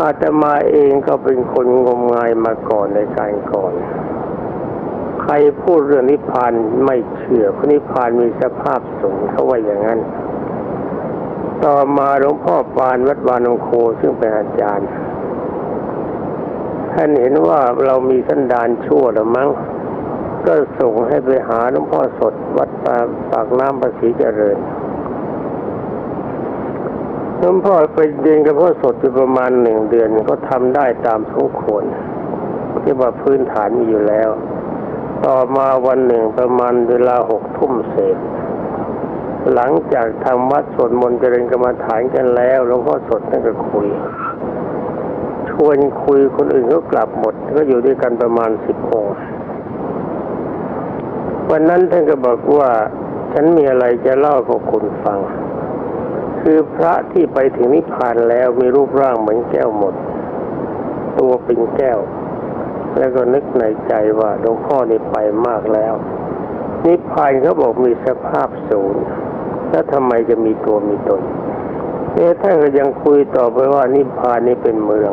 อาตมาเองก็เป็นคนงมงายมาก่อนในการก่อน ใครพูดเรื่องนิพพานไม่เชื่อเพระนิพพานมีสภาพสูงเขาว่าอย่างนั้น ต่อมาหลวงพ่อปานวัดวานงโคซึ่งเป็นอาจารย์ ท่านเห็นว่าเรามีสันดานชั่วหรือมั้ง ก็ส่งให้ไปหาหลวงพ่อสดวัดปาปากน้ำภาษีเจริญ หลวงพ่อไปเรียนกับพ่อสดอยู่ประมาณหนึ่งเดือนก็ทำได้ตามสมควรที่ว่าพื้นฐานมีอยู่แล้ว ต่อมาวันหนึ่งประมาณเวลาหกทุ่มเศษ หลังจากทำวัดสวดมนต์เจริญกรรมฐานกันแล้วหลวงพ่อสดท่นก็คุย ชวนคุยคนอื่นก็กลับหมด ก็อยู่ด้วยกันประมาณสิบองค์วันนั้นท่านก็บอกว่า ฉันมีอะไรจะเล่าให้พวกคุณฟัง คือพระที่ไปถึงนิพพานแล้วมีรูปร่างเหมือนแก้วหมด ตัวเป็นแก้ว แล้วก็นึกในใจว่าหลวงพ่อนี่ไปมากแล้ว นิพพานเขาบอกมีสภาพศูนย์แล้วทำไมจะมีตัวมีตนเอ๊ะท่านก็ยังคุยต่อไปว่านิพพานนี่เป็นเมือง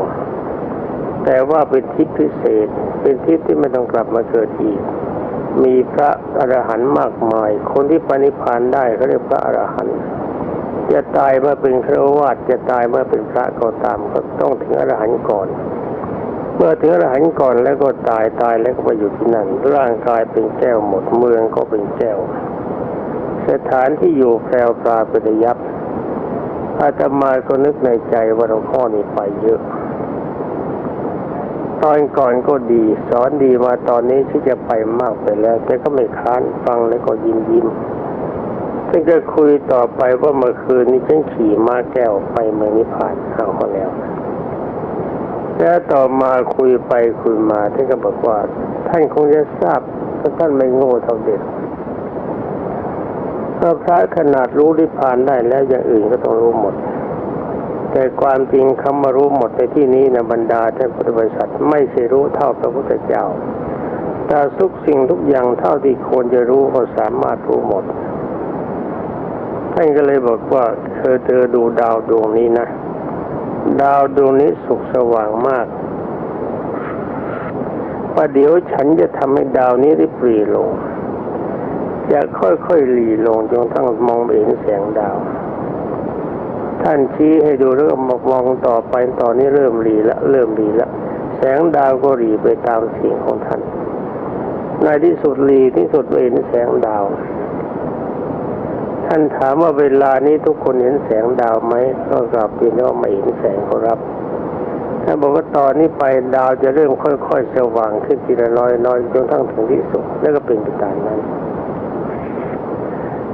แต่ว่าเป็นทิพย์พิเศษ เป็นทิพย์ที่ไม่ต้องกลับมาเกิดอีก มีพระอรหันต์มากมาย คนที่ปณิพานได้เขาเรียกพระอรหันต์ จะตายเมื่อเป็นครวาสจะตายเมื่อเป็นพระก็ตามก็ต้องถึงอรหันต์ก่อน เมื่อถึงอรหันต์ก่อนแล้วก็ตายตายแล้วก็ไปอยู่ที่นั่น ร่างกายเป็นแก้วหมดเมืองก็เป็นแก้ว สถานที่อยู่แพรวปลาเป็นยับอาตมาก็นึกในใจว่าหลวงพ่อนี่ไปเยอะ ตอนก่อนก็ดี สอนดีมาตอนนี้ที่จะไปมากไปแล้ว แต่ก็ไม่ค้านฟังแล้วก็ยิ้มยิ้ม ท่านก็คุยต่อไปว่าเมื่อคืนนี้ฉันขี่ม้าแก้วไปเมืองนิพพานเอาเขาแล้ว แล้วต่อมาคุยไปคุยมาท่านก็บอกว่า ท่านคงจะทราบถ้าท่านไม่โง่เท่าเด็กถ้าพระขนาดรู้นิพพานได้แล้วอย่างอื่นก็ต้องรู้หมด แต่ความจริงคำมารู้หมดในที่นี้นะบรรดาท่านพุทธบริษัทไม่ใช่รู้เท่าพระพุทธเจ้าแต่ทุกสิ่งทุกอย่างเท่าที่ควรจะรู้ก็สามารถรู้หมดานก็เลยบอกว่า เธอเธอดูดาวดวงนี้นะ ดาวดวงนี้สุกสว่างมากประเดี๋ยวฉันจะทำให้ดาวนี้ได้ปรีลง จะค่อยๆหลีลงจนทั้งมองเห็นแสงดาว ท่านชี้ให้ดูแล้วก็มองต่อไปตอนนี้เริ่มหลีละเริ่มหลีละแสงดาวก็หลีไปตามเสียงของท่านในที่สุดหลีที่สุดเห็นแสงดาว ท่านถามว่าเวลานี้ทุกคนเห็นแสงดาวไหมก็กลับเรียนว่าไม่เห็นแสงขอรับท่านบอกว่าตอนนี้ไปดาวจะเริ่มค่อยๆสว่างขึ้นทีละน้อยน้อยจนทั้งถึงที่สุดแล้วก็เป็นไปตามนั้น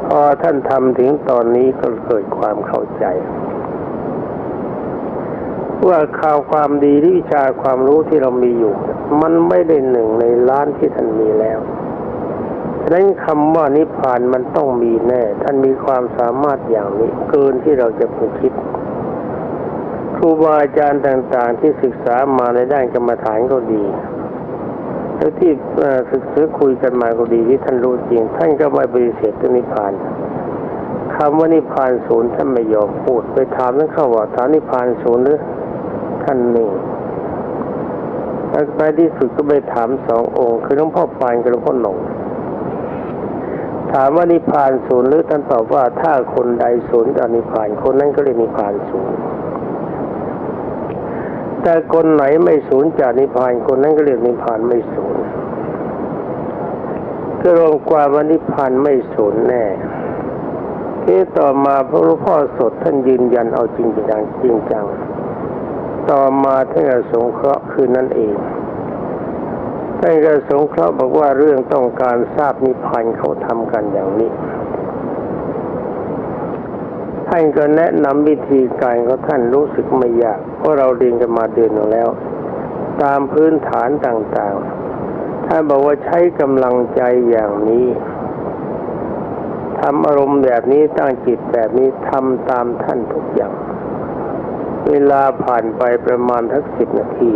พอท่านทำถึงตอนนี้ก็เกิดความเข้าใจ ว่าข่าวความดีที่วิชาความรู้ที่เรามีอยู่ มันไม่ได้หนึ่งในล้านที่ท่านมีแล้ว นั้นคำว่านิพพานมันต้องมีแน่ ท่านมีความสามารถอย่างนี้ เกินที่เราจะพึงคิด ครูบาอาจารย์ต่างๆ ที่ศึกษามาในด้านกรรมฐานก็ดีแล้วที่ศึกษาคุยกันมาก็ดีที่ท่านรู้จริง ท่านก็ไม่ปฏิเสธเรื่องนิพพานคำว่านิพพานศูนย์ท่านไม่ยอมพูดไปถามนั่นเข้าว่าถามนิพพานศูนย์หรือท่านหนึ่งแล้วไปที่สุดก็ไปถามสององค์ คือหลวงพ่อปานกับหลวงพ่อหนง ถามว่านิพพานศูนย์หรือท่านตอบว่าถ้าคนใดศูนย์จากนิพพานคนนั้นก็เรียกนิพพานศูนย์แต่คนไหนไม่ศูนย์จากนิพพานคนนั้นก็เรียกนิพพานไม่ศูนย์ก็รวมความว่านิพพานไม่ศูนย์แน่ที่ต่อมาพระรูปพ่อสดท่านยืนยันเอาจริงจังจริงจัง ต่อมาท่านก็สงเคราะห์คืนนั่นเอง ท่านก็สงเคราะห์บอกว่าเรื่องต้องการทราบนิพพานเขาทำกันอย่างนี้ ท่านก็แนะนำวิธีการของท่านรู้สึกไม่ยาก เพราะเราเรียนกันมาเดือนหนึ่งแล้ว ตามพื้นฐานต่างๆ ท่านบอกว่าใช้กำลังใจอย่างนี้ทำอารมณ์แบบนี้ตั้งจิตแบบนี้ทำตามท่านทุกอย่าง เวลาผ่านไปประมาณทักสิบนาที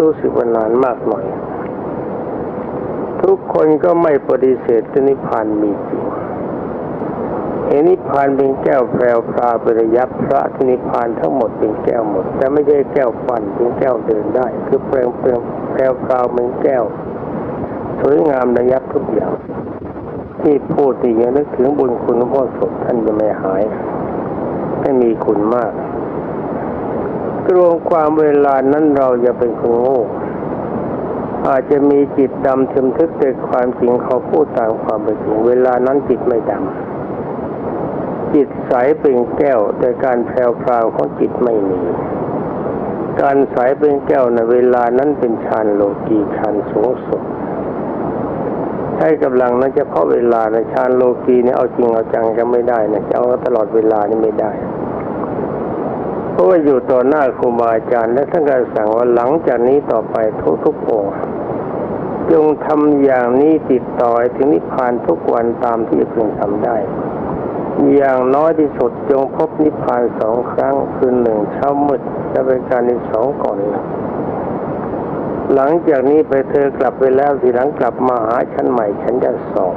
รู้สึกว่านานมากหน่อย ทุกคนก็ไม่ปฏิเสธนิพพานมีจริงเห็นนิพพานเป็นแก้วแพรวพราประยับพระนิพพานทั้งหมดเป็นแก้วหมด แต่ไม่ใช่แก้วปั่นเป็นแก้วเดินได้ คือแปลงเปลงแพรวพราวเป็นแก้ว สวยงามระยับทุกอย่าง ที่พูดนี่ยังนึกถึงบุญคุณหลวงพ่อสดท่านจะไม่หายไม่มีคุณมากรวมความเวลานั้นเราอย่าเป็นคนโง่ อาจจะมีจิตดำทึมทึกแต่ความจริงเขาพูดตามความเป็นจริง เวลานั้นจิตไม่ดำ จิตใสเป็นแก้ว แต่การแพรวพราวของจิตไม่มี การใสเป็นแก้วในเวลานั้นเป็นฌานโลกีฌานสูงสุดใช้กำลังนั้นเฉพาะเวลาในฌานโลกีเนี่ยเอาจริงเอาจังก็ไม่ได้นะจะเอาตลอดเวลานี่ไม่ได้ ราะว่าอยู่ต่อหน้าครูบาอาจารย์และท่านก็สั่งว่าหลังจากนี้ต่อไปทุกทุกองค์จงทำอย่างนี้ติดต่อถึงนิพพานทุกวันตามที่พึงทำได้ อย่างน้อยที่สุดจงพบนิพพานสองครั้งคือหนึ่งเช้ามืดและเป็นการที่สองก่อนหลังจากนี้ไปเธอกลับไปแล้วทีหลังกลับมาหาฉันใหม่ฉันจะสอบ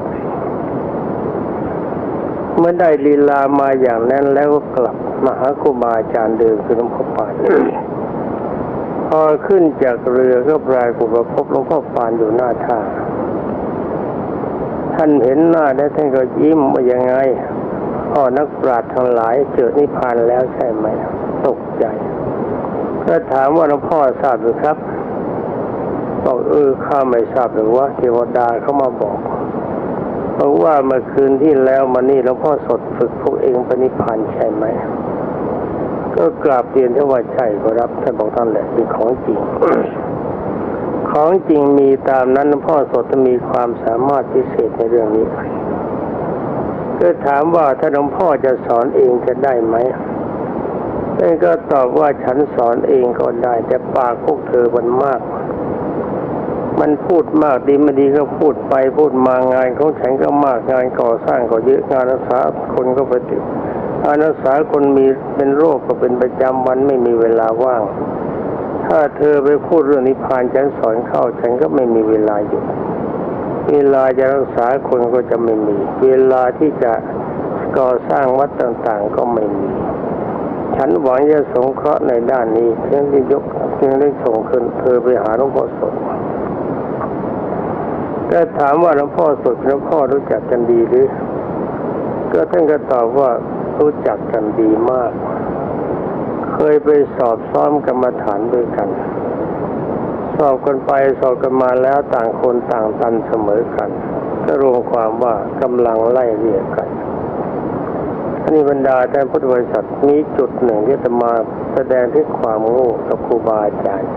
เมื่อได้ลีลามาอย่างนั้นแล้วกลับ มาหาครูบาอาจารย์เดิมคือหลวงพ่อปานพอขึ้นจากเรือก็ปรายกฏว่าพบหลวงพ่อปานอยู่หน้าท่า ท่านเห็นหน้าแล้วท่านก็ยิ้มว่ายังไงพ่อนักปราชญ์ทั้งหลายเจอนิพพานแล้วใช่ไหมตกใจ ก็ถามว่าหลวงพ่อทราบหรือครับบอกเออข้าไม่ทราบหรือว่าเทวดาเขามาบอกบอกว่าเมื่อคืนที่แล้วมานี่หลวงพ่อสดฝึกพวกเองปณิพพานใช่ไหม ก็กราบเรียนท่านว่าใช่ก็รับท่านบอกท่านแหละเป็นของจริง ของจริงมีตามนั้นหลวงพ่อสดจะมีความสามารถพิเศษในเรื่องนี้ ก็ถามว่าถ้าหลวงพ่อจะสอนเองจะได้ไหมท่านก็ตอบว่าฉันสอนเองก็ได้ แต่ปากพวกเธอมันมาก มันพูดมากดีไม่ดีก็พูดไปพูดมางานของฉันก็มากงานก่อสร้างก็เยอะงานรักษาคนก็ไปติด งานรักษาคนมีเป็นโรคก็เป็นประจำวันไม่มีเวลาว่าง ถ้าเธอไปพูดเรื่องนิพพานฉันสอนเข้าฉันก็ไม่มีเวลาอยู่ เวลาจะรักษาคนก็จะไม่มี เวลาที่จะก่อสร้างวัดต่างๆก็ไม่มี ฉันหวังจะสงเคราะห์ในด้านนี้เพียงได้ยกเพียงได้ส่งคืนเธอไปหาหลวงพ่อสดก็ถามว่าหลวงพ่อสดหลวงพ่อรู้จักกันดีหรือ ก็ท่านก็ตอบว่า รู้จักกันดีมาก เคยไปสอบซ้อมกรรมฐานด้วยกัน สอบกันไปสอบกันมาแล้วต่างคนต่างตันเสมอกัน ก็รวมความว่ากำลังไล่เรียกกันนนี้บรรดาท่านพุทธบริษัทมีจุดหนึ่งที่จะมาแสดงที่ความโง่กับครูบาอาจารย์